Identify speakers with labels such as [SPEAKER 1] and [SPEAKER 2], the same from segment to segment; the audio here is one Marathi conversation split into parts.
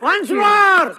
[SPEAKER 1] Once more!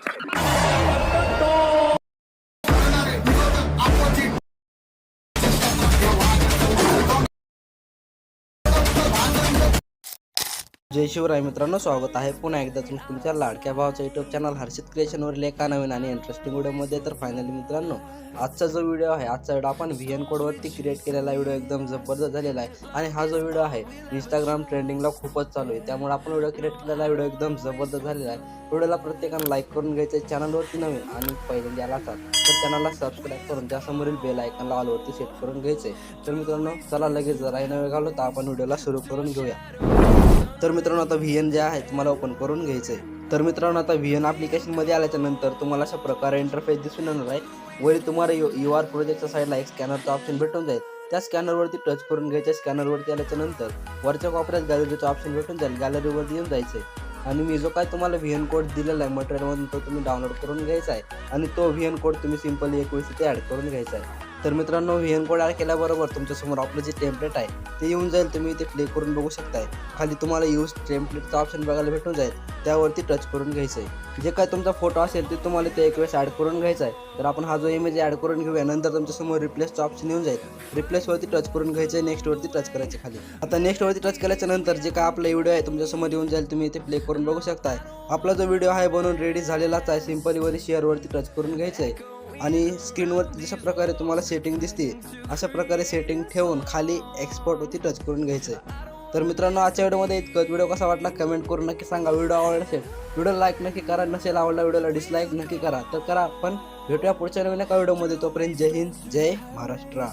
[SPEAKER 2] जय शिवराय मित्रांनो स्वागत आहे पुन्हा एकदा तुमच्या तुमच्या लाडक्या भावाचा युट्यूब चॅनल हर्षित क्रिएशनवरील एका नवीन आणि इंटरेस्टिंग व्हिडिओमध्ये तर फायनली मित्रांनो आजचा जो व्हिडिओ आहे आजचा व्हिडिओ आपण व्ही एन कोडवरती क्रिएट केलेला व्हिडिओ एकदम जबरदस्त झालेला आहे. आणि हा जो व्हिडिओ आहे इंस्टाग्राम ट्रेंडिंगला खूपच चालू आहे. त्यामुळे आपण व्हिडिओ क्रिएट केलेला व्हिडिओ एकदम जबरदस्त झालेला आहे. व्हिडिओला प्रत्येकानं लाईक करून घ्यायचं आहे चॅनलवरती नवीन आणि पहिल्यांदा आला असाल तर चॅनलला सबस्क्राईब करून त्यासमोरील बेल आयकनला ऑलवरती सेट करून घ्यायचं आहे. तर मित्रांनो चला लगेच जरा न वेळ घालू तर आपण व्हिडिओला सुरू करून घेऊया. तर मित्रांनो आता व्ही एन जे आहे तुम्हाला ओपन करून घ्यायचं आहे तर मित्रांनो आता व्ही एन ॲप्लिकेशनमध्ये आल्याच्यानंतर तुम्हाला अशा प्रकारे इंटरफेस दिसून येणार आहे. वरी तुम्हाला यू यू आर प्रोजेक्टच्या साईडला एक स्कॅनरचा ऑप्शन भेटून जाईल. त्या स्कॅनरवरती टच करून घ्यायच्या. स्कॅनरवरती आल्याच्यानंतर वरच्या कॉपऱ्यात गॅलरीचं ऑप्शन भेटून जाईल. गॅलरीवरती येऊन जायचं आहे आणि मी जो काय तुम्हाला व्ही एन कोड दिलेला आहे मटेरियलमधून तो तुम्ही डाउनलोड करून घ्यायचा आहे. आणि तो व्ही एन कोड तुम्ही सिम्पली एक वेळेस इथे ॲड करून घ्यायचा आहे. तर मित्रांनो व्ही एन कोड ॲड केल्याबरोबर तुमच्यासमोर आपलं जे टेम्पलेट आहे ते येऊन जाईल. तुम्ही इथे प्ले करून बघू शकताय. खाली तुम्हाला यूज टेम्पलेटचा ऑप्शन बघायला भेटून जाईल. त्यावरती टच करून घ्यायचं आहे जे काय तुमचा फोटो असेल ते तुम्हाला ते एक वेळेस ॲड करून घ्यायचा आहे. तर आपण हा जो इमेज ॲड करून घेऊया नंतर तुमच्यासमोर रिप्लेसचा ऑप्शन येऊन जाईल. रिप्लेसवरती टच करून घ्यायचं आहे नेक्स्टवरती टच करायचे खाली. आता नेक्स्टवरती टच केल्याच्यानंतर जे काय आपला व्हिडिओ आहे तुमच्यासमोर येऊन जाईल. तुम्ही इथे प्ले करून बघू शकताय. आपला जो व्हिडिओ आहे बनवून रेडी झालेलाच आहे. सिम्पलीवरती शेअरवरती टच करून घ्यायचं आहे आणि स्क्रीनवर जशा प्रकारे तुम्हाला सेटिंग दिसते अशा प्रकारे सेटिंग ठेवून खाली एक्सपोर्टवरती टच करून घ्यायचं आहे तर मित्रांनो आजच्या व्हिडिओमध्ये इतकंच. व्हिडिओ कसा वाटला कमेंट करून नक्की सांगा. व्हिडिओ आवडला असेल व्हिडिओ लाईक नक्की करा. नसेल आवडला व्हिडिओला डिसलाईक नक्की करा. तर करा पण भेटूया पुढच्या नवीन एका व्हिडिओमध्ये. तोपर्यंत जय हिंद जय महाराष्ट्र.